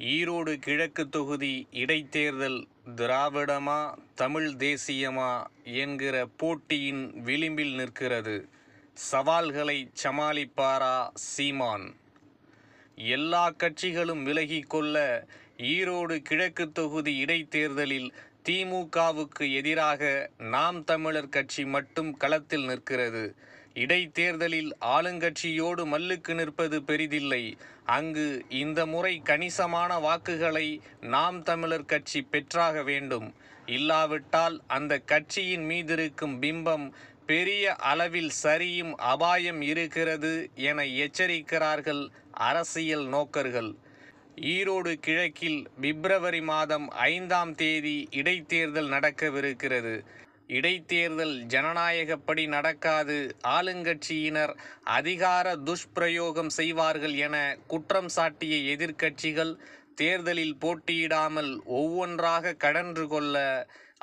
ஈரோடு கிழக்கு தொகுதி இடைத்தேர்தல் திராவிடமா தமிழ் தேசியமா என்கிற போட்டியின் விளிம்பில் நிற்கிறது சவால்களை சமாளிப்பாரா சீமான். எல்லா கட்சிகளும் விலகிக்கொள்ள ஈரோடு கிழக்கு தொகுதி இடைத்தேர்தலில் திமுகவுக்கு எதிராக நாம் தமிழர் கட்சி மட்டும் களத்தில் நிற்கிறது. இடைத்தேர்தலில் ஆளுங்கட்சியோடு மல்லுக்கு நிற்பது பெரிதில்லை. அங்கு இந்த முறை கணிசமான வாக்குகளை நாம் தமிழர் கட்சி பெற்றாக வேண்டும். இல்லாவிட்டால் அந்த கட்சியின் மீதிருக்கும் பிம்பம் பெரிய அளவில் சரியும் அபாயம் இருக்கிறது என எச்சரிக்கிறார்கள் அரசியல் நோக்கர்கள். ஈரோடு கிழக்கில் பிப்ரவரி மாதம் ஐந்தாம் தேதி இடைத்தேர்தல் நடக்கவிருக்கிறது. இடைத்தேர்தல் ஜனநாயகப்படி நடக்காது. ஆளுங்கட்சியினர் அதிகார துஷ்பிரயோகம் செய்வார்கள் என குற்றம் சாட்டிய எதிர்க்கட்சிகள் தேர்தலில் போட்டியிடாமல் ஒவ்வொன்றாக கடன்று கொள்ள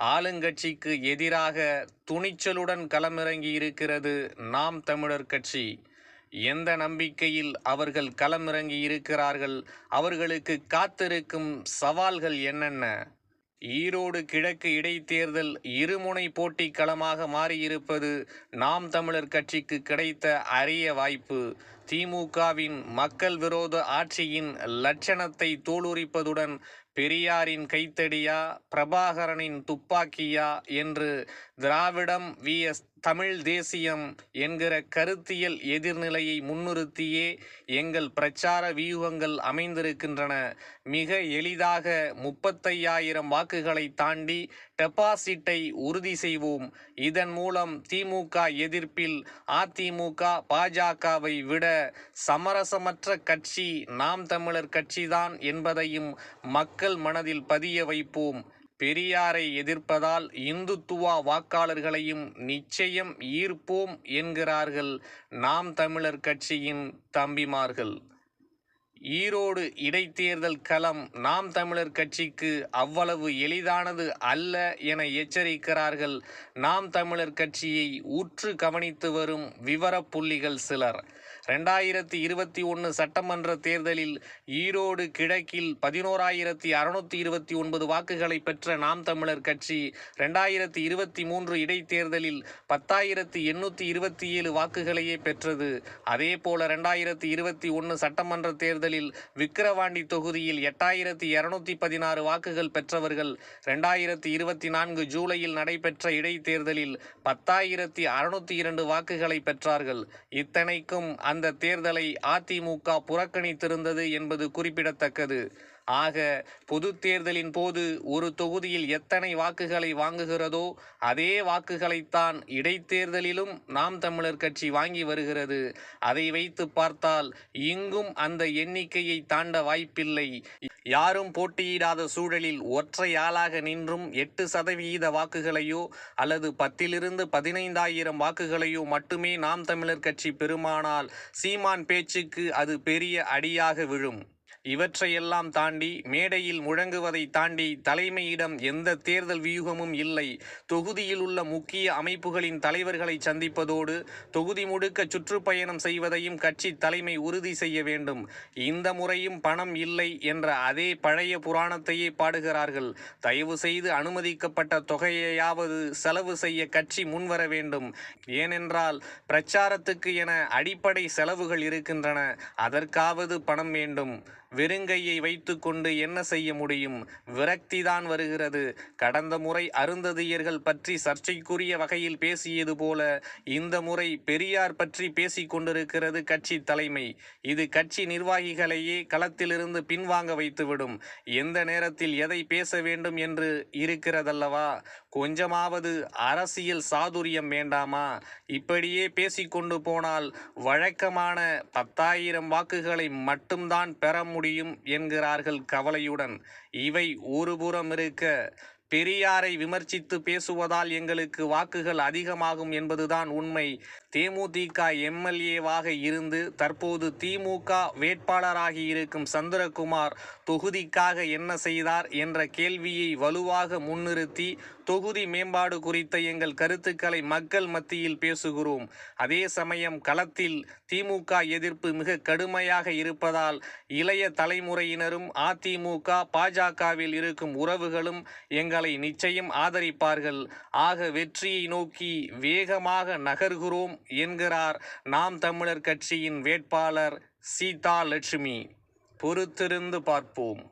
ஆளுங்கட்சிக்கு எதிராக துணிச்சலுடன் களமிறங்கி இருக்கிறது நாம் தமிழர் கட்சி. எந்த நம்பிக்கையில் அவர்கள் களமிறங்கி இருக்கிறார்கள்? அவர்களுக்கு காத்திருக்கும் சவால்கள் என்னென்ன? ஈரோடு கிழக்கு இடைத்தேர்தல் இருமுனை போட்டி களமாக மாறியிருப்பது நாம் தமிழர் கட்சிக்கு கிடைத்த அரிய வாய்ப்பு. திமுகவின் மக்கள் விரோத ஆட்சியின் லட்சணத்தை தோலுரிப்பதுடன் பெரியாரின் கைத்தடியா பிரபாகரனின் துப்பாக்கியா என்று திராவிடம் விஎஸ் தமிழ் தேசியம் என்கிற கருத்தியல் எதிர்நிலையை முன்னிறுத்தியே எங்கள் பிரச்சார வியூகங்கள் அமைந்திருக்கின்றன. மிக எளிதாக முப்பத்தையாயிரம் வாக்குகளை தாண்டி டெபாசிட்டை உறுதி செய்வோம். இதன் மூலம் திமுக எதிர்ப்பில் அதிமுக பாஜகவை விட சமரசமற்ற கட்சி நாம் தமிழர் கட்சிதான் என்பதையும் மக்கள் மனதில் பதிய வைப்போம். பெரியாரை எதிர்ப்பதால் இந்துத்துவா வாக்காளர்களையும் நிச்சயம் ஈர்ப்போம் என்கிறார்கள் நாம் தமிழர் கட்சியின் தம்பிமார்கள். ஈரோடு இடைத்தேர்தல் களம் நாம் தமிழர் கட்சிக்கு அவ்வளவு எளிதானது அல்ல என எச்சரிக்கிறார்கள். நாம் தமிழர் கட்சியை உற்று கவனித்து வரும் விவரப் புள்ளிகள் சிலர். ரெண்டாயிரத்தி இருபத்தி ஒன்று சட்டமன்ற தேர்தலில் ஈரோடு கிழக்கில் பதினோராயிரத்தி அறுநூத்தி இருபத்தி ஒன்பது வாக்குகளை பெற்ற நாம் தமிழர் கட்சி ரெண்டாயிரத்தி இருபத்தி மூன்று இடைத்தேர்தலில் பத்தாயிரத்தி எண்ணூற்றி இருபத்தி ஏழு வாக்குகளையே பெற்றது. அதே போல ரெண்டாயிரத்தி இருபத்தி ஒன்று சட்டமன்ற தேர்தல் தேர்தலில் விக்கிரவாண்டி தொகுதியில் எட்டாயிரத்தி இருநூத்தி பதினாறு வாக்குகள் பெற்றவர்கள் ரெண்டாயிரத்தி இருபத்தி நான்கு ஜூலையில் நடைபெற்ற இடைத்தேர்தலில் பத்தாயிரத்தி அறுநூத்தி இரண்டு வாக்குகளை பெற்றார்கள். இத்தனைக்கும் அந்த தேர்தலை அதிமுக புறக்கணித்திருந்தது என்பது குறிப்பிடத்தக்கது. ஆக பொது தேர்தலின் போது ஒரு தொகுதியில் எத்தனை வாக்குகளை வாங்குகிறதோ அதே வாக்குகளைத்தான் இடைத்தேர்தலிலும் நாம் தமிழர் கட்சி வாங்கி வருகிறது. அதை வைத்து பார்த்தால் இங்கும் அந்த எண்ணிக்கையை தாண்ட வாய்ப்பில்லை. யாரும் போட்டியிடாத சூழலில் ஒற்றை ஆளாக நின்றும் எட்டு சதவிகித வாக்குகளையோ அல்லது பத்திலிருந்து பதினைந்தாயிரம் வாக்குகளையோ மட்டுமே நாம் தமிழர் கட்சி பெருமானால் சீமான் பேச்சுக்கு அது பெரிய அடியாக விழும். இவற்றையெல்லாம் தாண்டி மேடையில் முழங்குவதை தாண்டி தலைமையிடம் எந்த தேர்தல் வியூகமும் இல்லை. தொகுதியில் உள்ள முக்கிய அமைப்புகளின் தலைவர்களை சந்திப்பதோடு தொகுதி முழுக்க சுற்றுப்பயணம் செய்வதையும் கட்சி தலைமை உறுதி செய்ய வேண்டும். இந்த முறையும் பணம் இல்லை என்ற அதே பழைய புராணத்தையே பாடுகிறார்கள். தயவு செய்து அனுமதிக்கப்பட்ட தொகையையாவது செலவு செய்ய கட்சி முன்வர வேண்டும். ஏனென்றால் பிரச்சாரத்துக்கு என அடிப்படை செலவுகள் இருக்கின்றன. அதற்காவது பணம் வேண்டும். வெறுங்கையை வைத்துக்கொண்டு என்ன செய்ய முடியும்? விரக்திதான் வருகிறது. கடந்த முறை அருந்ததியர்கள் பற்றி சர்ச்சைக்குரிய வகையில் பேசியது போல இந்த முறை பெரியார் பற்றி பேசிக் கொண்டிருக்கிறது கட்சி தலைமை. இது கட்சி நிர்வாகிகளையே களத்திலிருந்து பின்வாங்க வைத்துவிடும். எந்த நேரத்தில் எதை பேச வேண்டும் என்று இருக்கிறதல்லவா? கொஞ்சமாவது அரசியல் சாதுரியம் வேண்டாமா? இப்படியே பேசிக்கொண்டு போனால் வழக்கமான பத்தாயிரம் வாக்குகளை மட்டும்தான் பெற முடியும் என்கிறார்கள் கவலையுடன். இவை ஒருபுறம் இருக்க பெரியாரை விமர்சித்து பேசுவதால் எங்களுக்கு வாக்குகள் அதிகமாகும் என்பதுதான் உண்மை. தேமுதிக எம்எல்ஏவாக இருந்து தற்போது திமுக வேட்பாளராகி இருக்கும் சந்திரகுமார் தொகுதிக்காக என்ன செய்தார் என்ற கேள்வியை வலுவாக முன்னிறுத்தி தொகுதி மேம்பாடு குறித்த எங்கள் கருத்துக்களை மக்கள் மத்தியில் பேசுகிறோம். அதே சமயம் களத்தில் திமுக எதிர்ப்பு மிக கடுமையாக இருப்பதால் இளைய தலைமுறையினரும் அதிமுக பாஜகவில் இருக்கும் உறவுகளும் எங்களை நிச்சயம் ஆதரிப்பார்கள். ஆக வெற்றியை நோக்கி வேகமாக நகர்கிறோம் என்கிறார் நாம் தமிழர் கட்சியின் வேட்பாளர் சீதா லட்சுமி பொறுத்திருந்து பார்ப்போம்.